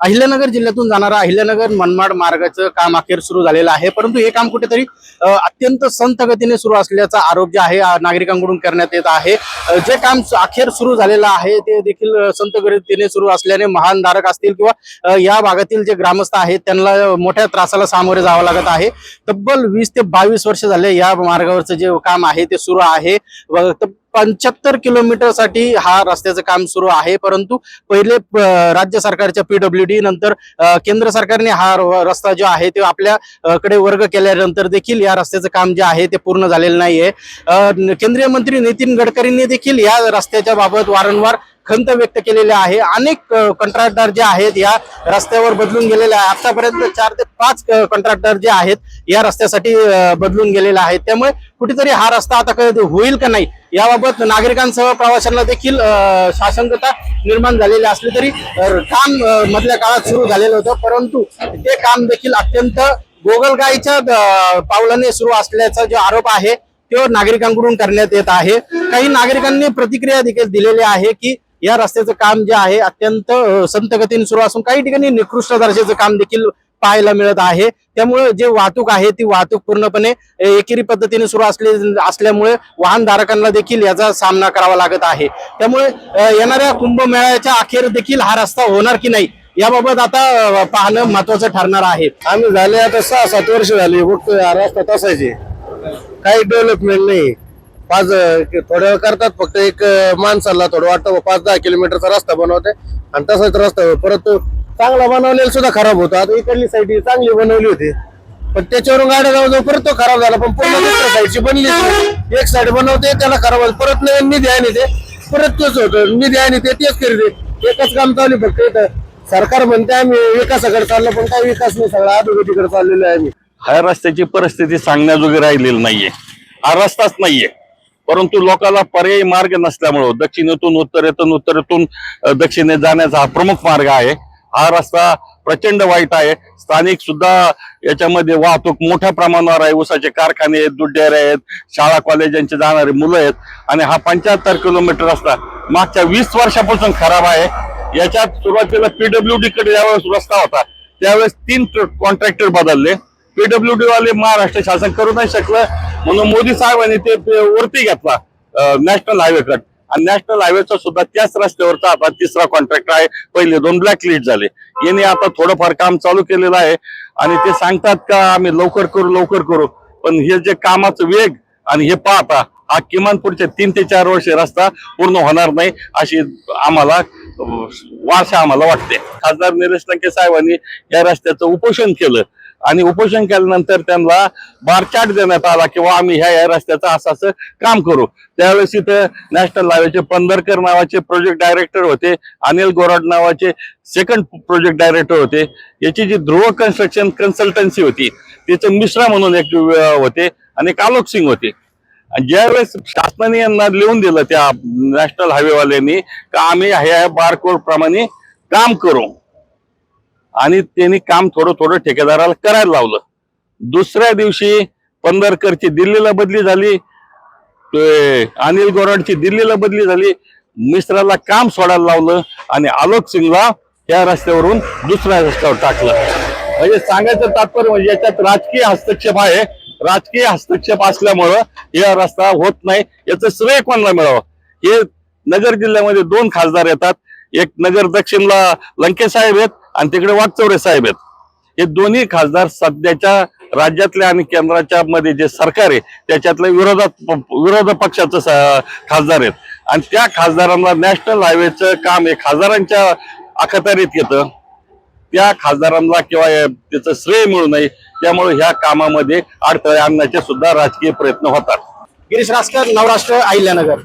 अहिल्यानगर जिल्ह्यातून जाणारा अहिल्यानगर मनमाड मार्गाचं काम अखेर सुरू झालेलं आहे. परंतु हे काम कुठेतरी अत्यंत संत गतीने सुरू असल्याचा आरोप जे आहे नागरिकांकडून करण्यात येत आहे. जे काम अखेर सुरू झालेलं आहे ते देखील संत गतीने सुरू असल्याने महान धारक असतील किंवा या भागातील जे ग्रामस्थ आहेत त्यांना मोठ्या त्रासाला सामोरे जावं लागत आहे. तब्बल वीस ते बावीस वर्ष झाले या मार्गावरचं जे काम आहे ते सुरू आहे. व पंच्याहत्तर किलोमीटरसाठी हा रस्त्याचं काम सुरू आहे. परंतु पहिले राज्य सरकारच्या पीडब्ल्यू डी नंतर केंद्र सरकारने हा रस्ता जो आहे तो आपल्याकडे वर्ग केल्यानंतर देखील या रस्त्याचं काम जे आहे ते पूर्ण झालेलं नाहीये. केंद्रीय मंत्री नितीन गडकरींनी देखील या रस्त्याच्या बाबत वारंवार खंत व्यक्त केलेली आहे. अनेक कंत्राटदार जे आहेत या रस्त्यावर बदलून गेलेले आहे. आतापर्यंत चार ते पाच कंत्राटदार जे आहेत या रस्त्यासाठी बदलून गेलेले आहेत. त्यामुळे कुठेतरी हा रस्ता आता कधी होईल का नाही याबाबत नागरिकांसह प्रवाशांना देखील अ, साशंकता निर्माण झालेली असली तरी काम मधल्या काळात सुरू झालेलं होतं. परंतु ते काम देखील अत्यंत गोगलगाईच्या पावलाने सुरू असल्याचा जो आरोप आहे तो नागरिकांकडून करण्यात येत आहे. काही नागरिकांनी प्रतिक्रिया देखील दिलेली आहे की या रस्त्याचं काम जे आहे अत्यंत संतगतीने गतीने सुरू असून काही ठिकाणी निकृष्ट दर्जाचं काम देखील पाहायला मिळत आहे. त्यामुळे जे वाहतूक आहे ती वाहतूक पूर्णपणे एकेरी पद्धतीने सुरू असले असल्यामुळे वाहनधारकांना देखील याचा सामना करावा लागत आहे. त्यामुळे येणाऱ्या कुंभमेळ्याच्या अखेर देखील हा रस्ता होणार की नाही याबाबत आता पाहणं महत्वाचं ठरणार आहे. आम्ही झाले आता सहा सात वर्ष झाली फक्त रस्ता तसायचे काही डेव्हलपमेंट नाही. पाच थोड्या वेळ करतात फक्त एक माणसाला थोडं वाटतं पाच दहा किलोमीटरचा रस्ता बनवते. आणि तसाच रस्ता परंतु परत चांगला बनवलेला सुद्धा खराब होतो. आता इकडली साईड चांगली बनवली होती. पण त्याच्यावरून गाड्या जाऊ जाऊ परत तो खराब झाला. पण पूर्ण दुसऱ्या साईडची बनली एक साईड बनवते त्याला खराब झालं. परत नवीन निधी आणि ते. परत तोच होतं. निधी आणि ते तेच करते एकच काम चालू फक्त इथं. सरकार म्हणते आम्ही विकासाकडे चाललो पण काय विकास नाही सगळं. अधोगतीकडे चाललेलो आहे आम्ही. ह्या रस्त्याची परिस्थिती सांगण्याजोगी राहिलेली नाहीये. हा रस्ताच नाहीये. परंतु लोकांना पर्यायी मार्ग नसल्यामुळं दक्षिणेतून उत्तरेतून उत्तरेतून दक्षिणेत जाण्याचा हा प्रमुख मार्ग आहे. हा रस्ता प्रचंड वाईट आहे. स्थानिक सुद्धा याच्यामध्ये वाहतूक मोठ्या प्रमाणावर आहे. ऊसाचे कारखाने आहेत दुड्डेर आहेत शाळा कॉलेजांचे जाणारे मुलं आहेत. आणि हा पंच्याहत्तर किलोमीटर रस्ता मागच्या वीस वर्षापासून खराब आहे. याच्यात सुरुवातीला पीडब्ल्यू डी कडे ज्यावेळेस रस्ता होता त्यावेळेस तीन कॉन्ट्रॅक्टर बदलले. पीडब्ल्यूडी वाले महाराष्ट्र शासन करू नाही शकलं. म्हणून मोदी साहेबांनी ते ते वरती घेतला नॅशनल हायवे कट आणि नॅशनल हायवेचा सुद्धा त्याच रस्त्यावरचा आता तिसरा कॉन्ट्रॅक्ट आहे. पहिले दोन ब्लॅक लिस्ट झाले. यांनी आता थोडंफार काम चालू केलेलं आहे. आणि ते सांगतात का आम्ही लवकर करू लवकर करू. पण हे जे कामाचं वेग आणि हे पाहता हा किमान पुढच्या तीन ते चार वर्षे रस्ता पूर्ण होणार नाही अशी आम्हाला वारसा आम्हाला वाटते. खासदार निलेश लंके साहेबांनी या रस्त्याचं उपोषण केलं. आणि उपोषण केल्यानंतर त्यांना बारचाट देण्यात आला किंवा आम्ही ह्या या रस्त्याचं असं असं काम करू. त्यावेळेस इथं नॅशनल हायवेचे पंधरकर नावाचे प्रोजेक्ट डायरेक्टर होते अनिल गोराड नावाचे सेकंड प्रोजेक्ट डायरेक्टर होते. याची जी ध्रुव कन्स्ट्रक्शन कन्सल्टन्सी होती त्याचं मिश्रा म्हणून एक होते आणि कालोक सिंग होते. आणि ज्यावेळेस शासनाने यांना लिहून दिलं त्या नॅशनल हायवेवाल्यांनी का आम्ही ह्या बारकोड प्रमाणे काम करू? आणि त्यांनी काम थोडं थोडं ठेकेदाराला करायला लावलं. दुसऱ्या दिवशी पंधरकरची दिल्लीला बदली झाली. ते अनिल गोराडची दिल्लीला बदली झाली. मिश्राला काम सोडायला लावलं आणि आलोक सिंगला या रस्त्यावरून दुसऱ्या रस्त्यावर टाकलं. म्हणजे सांगायचं तात्पर्य म्हणजे याच्यात राजकीय हस्तक्षेप आहे. राजकीय हस्तक्षेप असल्यामुळं या रस्ता होत नाही. याचं श्रेय कोणाला मिळावं? हे नगर जिल्ह्यामध्ये दोन खासदार येतात. एक नगर दक्षिणला लंकेसाहेब आहेत. आणि तिकडे वाटचौरे साहेब आहेत. हे दोन्ही खासदार सध्याच्या राज्यातल्या आणि केंद्राच्या मध्ये जे सरकार आहे त्याच्यातल्या विरोधात विरोध पक्षाचं खासदार आहेत. आणि त्या खासदारांना नॅशनल हायवेचं काम हे खासदारांच्या अखत्यारीत येतं. त्या खासदारांना किंवा त्याचं श्रेय मिळू नये त्यामुळे ह्या कामामध्ये अडथळे आणण्याचे सुद्धा राजकीय प्रयत्न होतात. गिरीश रासकर नवराष्ट्र अहिल्यानगर.